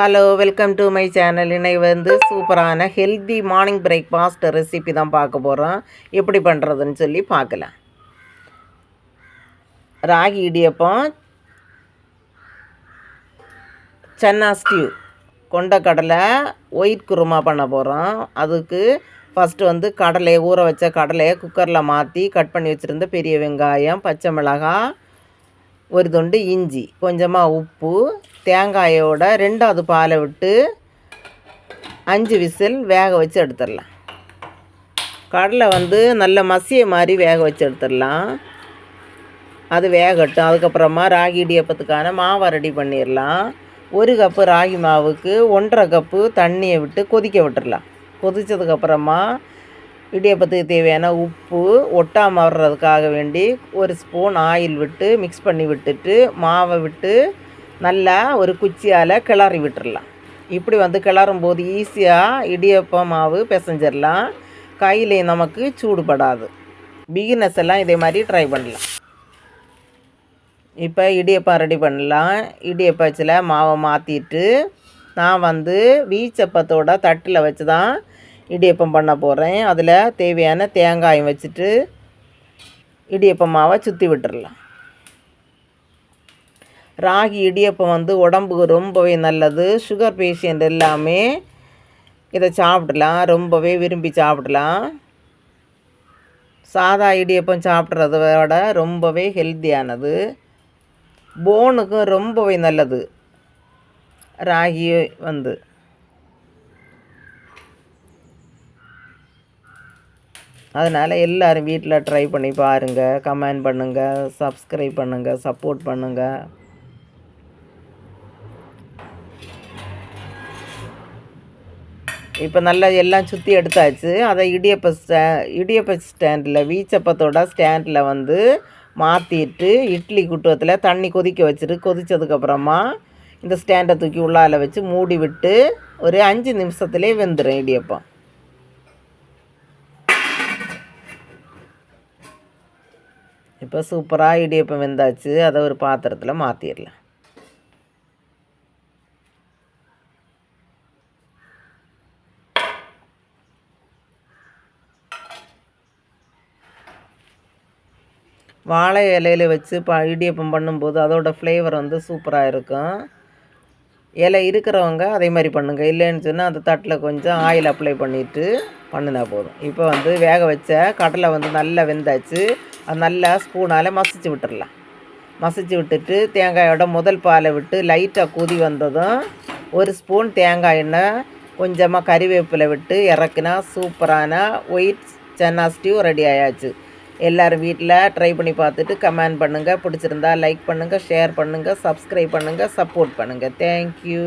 Hello welcome to my channel இன்னைக்கு வந்து சூப்பரான ஹெல்தி மார்னிங் பிரேக்ஃபாஸ்ட் ரெசிபி தான் பார்க்க போகிறோம் எப்படி பண்ணுறதுன்னு சொல்லி பார்க்கலாம். ராகி இடியப்பம் சன்னா ஸ்டியூ கொண்ட கடலை ஒயிட் குருமா பண்ண போகிறோம் அதுக்கு ஃபஸ்ட்டு வந்து கடலையை ஊற வச்ச கடலையை குக்கரில் மாற்றி கட் பண்ணி வச்சுருந்த பெரிய வெங்காயம் பச்சை மிளகாய் ஒரு துண்டு இஞ்சி கொஞ்சமாக உப்பு தேங்காயோட ரெண்டாவது பாலை விட்டு அஞ்சு விசில் வேக வச்சு எடுத்துடலாம். கடலை வந்து நல்ல மசிய மாதிரி வேக வச்சு எடுத்துடலாம். அது வேகட்டும். அதுக்கப்புறமா ராகி இடியப்பத்துக்கான மாவை ரெடி பண்ணிடலாம். ஒரு கப்பு ராகி மாவுக்கு ஒன்றரை கப்பு தண்ணியை விட்டு கொதிக்க விட்டுடலாம். கொதித்ததுக்கப்புறமா இடியப்பத்துக்கு தேவையான உப்பு ஒட்டாமல் வர்றதுக்காக வேண்டி ஒரு ஸ்பூன் ஆயில் விட்டு மிக்ஸ் பண்ணி விட்டுட்டு மாவை விட்டு நல்லா ஒரு குச்சியால் கிளறி விட்டுடலாம் இப்படி வந்து கிளறும் போது ஈஸியாக இடியப்பம் மாவு பிசைஞ்சிடலாம். கையில் நமக்கு சூடுபடாது. பிகினஸ் எல்லாம் இதே மாதிரி ட்ரை பண்ணலாம். இப்போ இடியப்பம் ரெடி பண்ணலாம். இடியப்பச்சில் மாவை மாற்றிட்டு நான் வந்து வீச்சப்பத்தோட தட்டில் வச்சு தான் இடியப்பம் பண்ண போகிறேன் அதில் தேவையான தேங்காயம் வச்சுட்டு இடியப்பம் மாவை சுற்றி விட்டுடலாம் ராகி இடியப்பம் வந்து உடம்புக்கு ரொம்பவே நல்லது. சுகர் பேஷண்ட் எல்லாமே இதை சாப்பிடலாம். ரொம்பவே விரும்பி சாப்பிடலாம். சாதா இடியப்பம் சாப்பிட்றத விட ரொம்பவே ஹெல்த்தியானது போனுக்கும் ரொம்பவே நல்லது. ராகி வந்து. அதனால் எல்லோரும் வீட்டில் ட்ரை பண்ணி பாருங்கள் கமெண்ட் பண்ணுங்கள் சப்ஸ்கிரைப் பண்ணுங்கள் சப்போர்ட் பண்ணுங்கள் இப்போ நல்லா எல்லாம் சுற்றி எடுத்தாச்சு. அதை இடியப்ப ஸ்டா இடியப்ப ஸ்டாண்டில் வீச்சப்பத்தோட ஸ்டாண்டில் வந்து மாற்றிட்டு இட்லி குட்டுவத்தில் தண்ணி கொதிக்க வச்சுட்டு கொதித்ததுக்கப்புறமா இந்த ஸ்டாண்டை தூக்கி உள்ளால் வச்சு மூடி விட்டு ஒரு அஞ்சு நிமிஷத்துலேயே வெந்துடும் இடியப்பம். இப்போ சூப்பராக இடியப்பம் வெந்தாச்சு. அதை ஒரு பாத்திரத்தில் மாற்றிடலாம் வாழை இலையில் வச்சு ப இடியப்பம் பண்ணும்போது அதோடய ஃப்ளேவர் வந்து சூப்பராக இருக்கும். இலை இருக்கிறவங்க அதே மாதிரி பண்ணுங்கள் இல்லைன்னு சொன்னால் அந்த தட்டில் கொஞ்சம் ஆயில் அப்ளை பண்ணிவிட்டு பண்ணினா போதும். இப்போ வந்து வேக வச்ச கடலை வந்து நல்லா வெந்தாச்சு. அது நல்லா ஸ்பூனால் மசிச்சு விட்டுடலாம் மசிச்சு விட்டுட்டு தேங்காயோட முதல் பாலை விட்டு லைட்டாக கொதி வந்ததும் ஒரு ஸ்பூன் தேங்காய் எண்ணெய் கொஞ்சமாக கறிவேப்பிலை விட்டு இறக்குனா சூப்பரான ஒயிட் சென்னா ஸ்டியூ ரெடி ஆயாச்சு. எல்லோரும் வீட்டில் ட்ரை பண்ணி பார்த்துட்டு கமெண்ட் பண்ணுங்கள் பிடிச்சிருந்தா லைக் பண்ணுங்கள் ஷேர் பண்ணுங்கள் சப்ஸ்கிரைப் பண்ணுங்கள் சப்போர்ட் பண்ணுங்கள் தேங்க்யூ